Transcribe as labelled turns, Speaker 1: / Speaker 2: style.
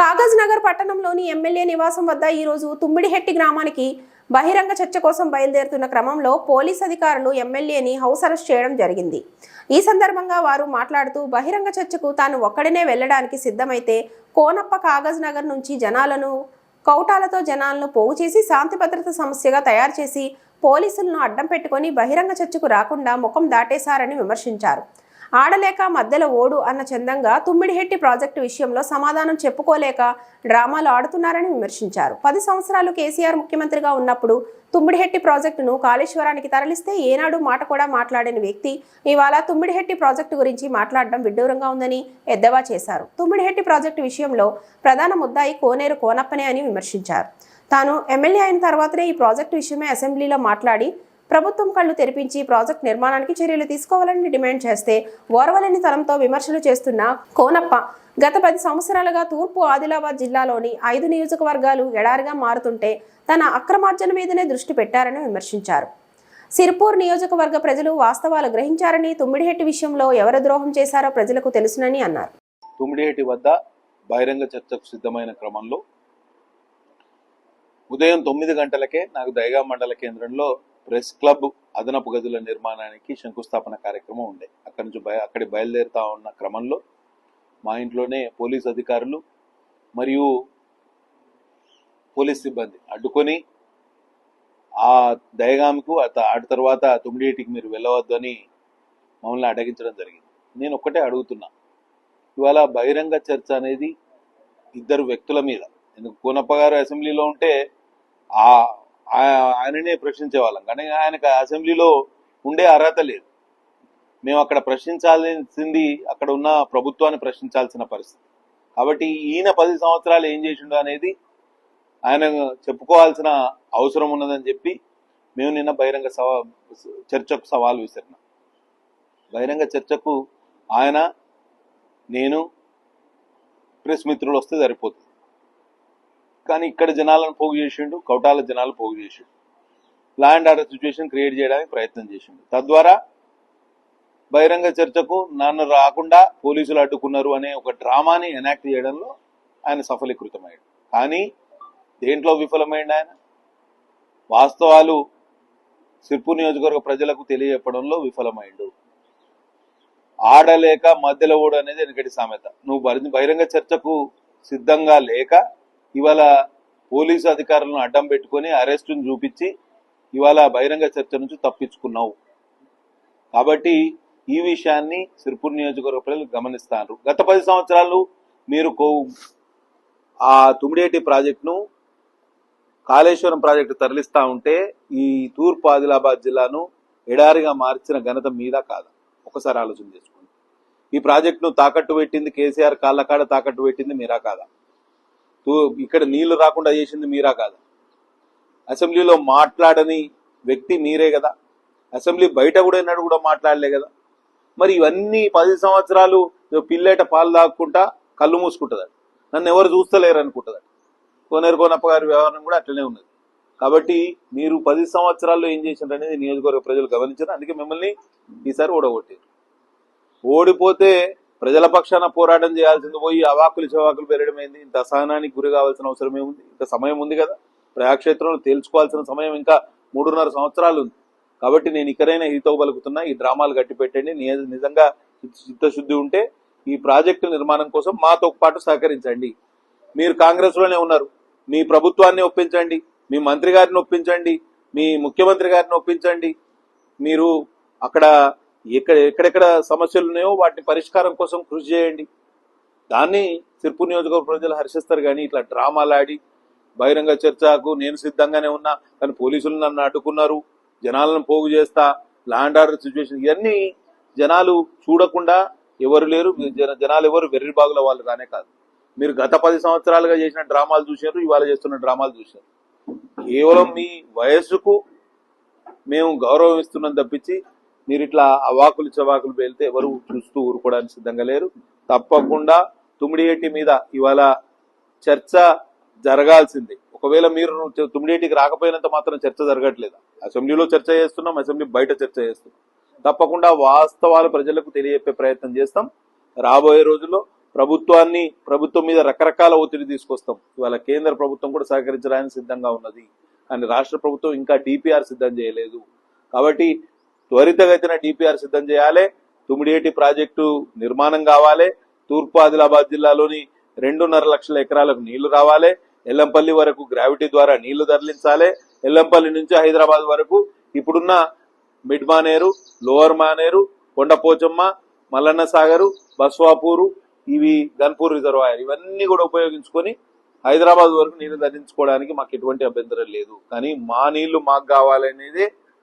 Speaker 1: కాగజ్ నగర్ పట్టణంలోని ఎమ్మెల్యే నివాసం వద్ద ఈరోజు తుమ్మిడిహెట్టి గ్రామానికి బహిరంగ చర్చ కోసం బయలుదేరుతున్న క్రమంలో పోలీస్ అధికారులు ఎమ్మెల్యేని హౌస్ అరెస్ట్ చేయడం జరిగింది. ఈ సందర్భంగా వారు మాట్లాడుతూ బహిరంగ చర్చకు తాను ఒక్కడినే వెళ్ళడానికి సిద్ధమైతే కోనప్ప కాగజ్ నగర్ నుంచి జనాలను కౌటాలతో జనాలను పోగు చేసి శాంతి భద్రత సమస్యగా తయారు చేసి పోలీసులను అడ్డం పెట్టుకొని బహిరంగ చర్చకు రాకుండా ముఖం దాటేశారని విమర్శించారు. ఆడలేక మధ్యలో ఓడు అన్న చందంగా తుమ్మిడిహెట్టి ప్రాజెక్టు విషయంలో సమాధానం చెప్పుకోలేక డ్రామాలు ఆడుతున్నారని విమర్శించారు. పది సంవత్సరాలు కేసీఆర్ ముఖ్యమంత్రిగా ఉన్నప్పుడు తుమ్మిడిహెట్టి ప్రాజెక్టును కాళేశ్వరానికి తరలిస్తే ఏనాడు మాట కూడా మాట్లాడిన వ్యక్తి ఇవాళ తుమ్మిడిహెట్టి ప్రాజెక్టు గురించి మాట్లాడడం విడ్డూరంగా ఉందని ఎద్దవా చేశారు. తుమ్మిడిహెట్టి ప్రాజెక్టు విషయంలో ప్రధాన ముద్దాయి కోనేరు కోనప్పనే అని విమర్శించారు. తాను ఎమ్మెల్యే అయిన తర్వాతనే ఈ ప్రాజెక్టు విషయమే అసెంబ్లీలో మాట్లాడి ప్రభుత్వం కళ్ళు తెరిపించి ప్రాజెక్ట్ నిర్మాణానికి చర్యలు తీసుకోవాలని డిమాండ్ చేస్తే ఓర్వలేని తరంతో విమర్శలు చేస్తున్న కోనప్ప గత పది సంవత్సరాలుగా తూర్పు ఆదిలాబాద్ జిల్లాలోని ఐదు నియోజకవర్గాలు ఎడారిగా మారుతుంటే తన అక్రమార్జన మీదనే దృష్టి పెట్టారని విమర్శించారు. సిర్పూర్ నియోజకవర్గ ప్రజలు వాస్తవాలు గ్రహించారని తుమ్మిడిహెట్టి విషయంలో ఎవరు ద్రోహం చేశారో ప్రజలకు తెలుసునని అన్నారు.
Speaker 2: తుమ్మిడిహేటి వద్ద బహిరంగ చర్చకు సిద్ధమైన క్రమంలో ఉదయం తొమ్మిది గంటలకే నాకు దైగా మండల కేంద్రంలో ప్రెస్ క్లబ్ అదనపు గదుల నిర్మాణానికి శంకుస్థాపన కార్యక్రమం ఉండే. అక్కడి నుంచి బయ అక్కడి బయలుదేరుతా ఉన్న క్రమంలో మా ఇంట్లోనే పోలీస్ అధికారులు మరియు పోలీస్ సిబ్బంది అడ్డుకొని ఆ దయగామికు అత- తర్వాత తొమ్మిడేటికి మీరు వెళ్ళవద్దు అని మమ్మల్ని అడగించడం జరిగింది. నేను ఒక్కటే అడుగుతున్నా. ఇవాళ బహిరంగ చర్చ అనేది ఇద్దరు వ్యక్తుల మీద. ఎందుకు? కూనప్ప గారు అసెంబ్లీలో ఉంటే ఆ- ఆయననే ప్రశ్నించే వాళ్ళం కానీ ఆయనకు అసెంబ్లీలో ఉండే అర్హత లేదు. మేము అక్కడ ప్రశ్నించాల్సింది అక్కడ ఉన్న ప్రభుత్వాన్ని ప్రశ్నించాల్సిన పరిస్థితి. కాబట్టి ఈయన పది సంవత్సరాలు ఏం చేసిండు అనేది ఆయన చెప్పుకోవాల్సిన అవసరం ఉన్నదని చెప్పి మేము నిన్న బహిరంగ సవా చర్చకు సవాల్ విసిరినాం. బహిరంగ చర్చకు ఆయన నేను ప్రెస్ మిత్రులు వస్తే సరిపోతుంది. కానీ ఇక్కడ జనాలను పోగు చేసిండు కౌటాల జనాలు పోగు చేసిండు. Law and order situation create చేయడానికి ప్రయత్నం చేసిండు. తద్వారా బహిరంగ చర్చకు నన్ను రాకుండా పోలీసులు అడ్డుకున్నారు అనే ఒక డ్రామాని ఎనాక్ట్ చేయడంలో ఆయన సఫలీకృతమయ్యాడు. కానీ దేంట్లో విఫలమైంది ఆయన? వాస్తవాలు సిర్పూర్ నియోజకవర్గ ప్రజలకు తెలియజెప్పడంలో విఫలమైండు ఆడలేక మధ్యలో ఓడు అనేది వెనకటి సామెత. నువ్వు బహిరంగ చర్చకు సిద్ధంగా లేక ఇవాళ పోలీసు అధికారులను అడ్డం పెట్టుకొని అరెస్టును చూపించి ఇవాళ బహిరంగ చర్చ నుంచి తప్పించుకున్నావు. కాబట్టి ఈ విషయాన్ని సిరిపూర్ నియోజకవర్గ ప్రజలు గమనిస్తారు. గత పది సంవత్సరాలు మీరు కో- ఆ తుమిడేటి ప్రాజెక్టును కాళేశ్వరం ప్రాజెక్టు తరలిస్తా ఉంటే ఈ తూర్పు ఆదిలాబాద్ జిల్లాను ఎడారిగా మార్చిన ఘనత మీద కాదు? ఒకసారి ఆలోచన చేసుకోండి. ఈ ప్రాజెక్టును తాకట్టు పెట్టింది కేసీఆర్ కాళ్ళకాడ తాకట్టు పెట్టింది మీరా కాదా? ఇక్కడ నీళ్ళు రాకుండా చేసింది మీరా కాదు. అసెంబ్లీలో మాట్లాడని వ్యక్తి మీరే కదా. అసెంబ్లీ బయట కూడా ఎన్నడూ కూడా మాట్లాడలే కదా. మరి ఇవన్నీ పది సంవత్సరాలు పిల్లేట పాలు తాక్కుంటా కళ్ళు మూసుకుంటుందండి నన్ను ఎవరు చూస్తలేరు అనుకుంటుందండి కోనేరు కోనప్ప గారి వ్యవహారం కూడా అట్లనే ఉన్నది. కాబట్టి మీరు పది సంవత్సరాల్లో ఏం చేసినారు అనేది నియోజకవర్గ ప్రజలు గమనించారు. అందుకే మిమ్మల్ని ఈసారి ఓడగొట్టారు. ఓడిపోతే ప్రజల పక్షాన పోరాటం చేయాల్సింది పోయి అవాకులు చవాకులు పెరగడమైంది ఇంత అసహనానికి గురి కావాల్సిన అవసరం ఏముంది? ఇంత సమయం ఉంది కదా. ప్రజాక్షేత్రంలో తేల్చుకోవాల్సిన సమయం ఇంకా మూడున్నర సంవత్సరాలు ఉంది. కాబట్టి నేను ఇక్కడైనా హితవు పలుకుతున్నా ఈ డ్రామాలు గట్టి పెట్టండి నిజంగా చిత్తశుద్ధి ఉంటే ఈ ప్రాజెక్టు నిర్మాణం కోసం మాతో పాటు సహకరించండి. మీరు కాంగ్రెస్లోనే ఉన్నారు. మీ ప్రభుత్వాన్ని ఒప్పించండి. మీ మంత్రి గారిని ఒప్పించండి. మీ ముఖ్యమంత్రి గారిని ఒప్పించండి. మీరు అక్కడ ఎక్కడ ఎక్కడెక్కడ సమస్యలు ఉన్నాయో వాటిని పరిష్కారం కోసం కృషి చేయండి. దాన్ని సిర్పూర్ నియోజకవర్గ ప్రజలు హర్షిస్తారు కానీ ఇట్లా డ్రామాలు ఆడి బహిరంగ చర్చకు నేను సిద్ధంగానే ఉన్నా కానీ పోలీసులు నన్ను అడ్డుకున్నారు జనాలను పోగు చేస్తా ల్యాండ్ ఆర్డర్ సిచ్యువేషన్ ఇవన్నీ జనాలు చూడకుండా ఎవరు లేరు జనాలు ఎవరు వెర్రిబాగుల వాళ్ళు కానే కాదు. మీరు గత పది సంవత్సరాలుగా చేసిన డ్రామాలు చూశారు ఇవాళ చేస్తున్న డ్రామాలు చూశారు. కేవలం మీ వయస్సుకు మేము గౌరవం ఇస్తున్నాం తప్పించి మీరు ఇట్లా అవాకులు చవాకులు పేలితే ఎవరు చూస్తూ ఊరుకోవడానికి సిద్ధంగా లేరు. తప్పకుండా తుమ్మిడియేటి మీద ఇవాళ చర్చ జరగాల్సిందే. ఒకవేళ మీరు తుమ్మిడియేటికి రాకపోయినంత మాత్రం చర్చ జరగట్లేదు. అసెంబ్లీలో చర్చ చేస్తున్నాం అసెంబ్లీ బయట చర్చ చేస్తున్నాం. తప్పకుండా వాస్తవాలు ప్రజలకు తెలియజెప్పే ప్రయత్నం చేస్తాం. రాబోయే రోజుల్లో ప్రభుత్వాన్ని ప్రభుత్వం మీద రకరకాల ఒత్తిడి తీసుకొస్తాం. ఇవాళ కేంద్ర ప్రభుత్వం కూడా సహకరించడానికి సిద్ధంగా ఉన్నది. కానీ రాష్ట్ర ప్రభుత్వం ఇంకా డిపిఆర్ సిద్ధం చేయలేదు. కాబట్టి త్వరితగతిన డిపిఆర్ సిద్ధం చేయాలి. తుమిడియేటి ప్రాజెక్టు నిర్మాణం కావాలి. తూర్పు ఆదిలాబాద్ జిల్లాలోని రెండున్నర లక్షల ఎకరాలకు నీళ్ళు రావాలి. ఎల్లంపల్లి వరకు గ్రావిటీ ద్వారా నీళ్ళు తరలించాలి. ఎల్లంపల్లి నుంచి హైదరాబాద్ వరకు ఇప్పుడున్న మిడ్ మానేరు లోవర్ మానేరు కొండపోచమ్మ మల్లన్న సాగరు బస్వాపూరు ఇవి గన్పూర్ రిజర్వాయర్ ఇవన్నీ కూడా ఉపయోగించుకొని హైదరాబాద్ వరకు నీళ్ళు ధరించుకోవడానికి మాకు ఎటువంటి అభ్యంతరం లేదు. కానీ మా నీళ్ళు మాకు కావాలనేది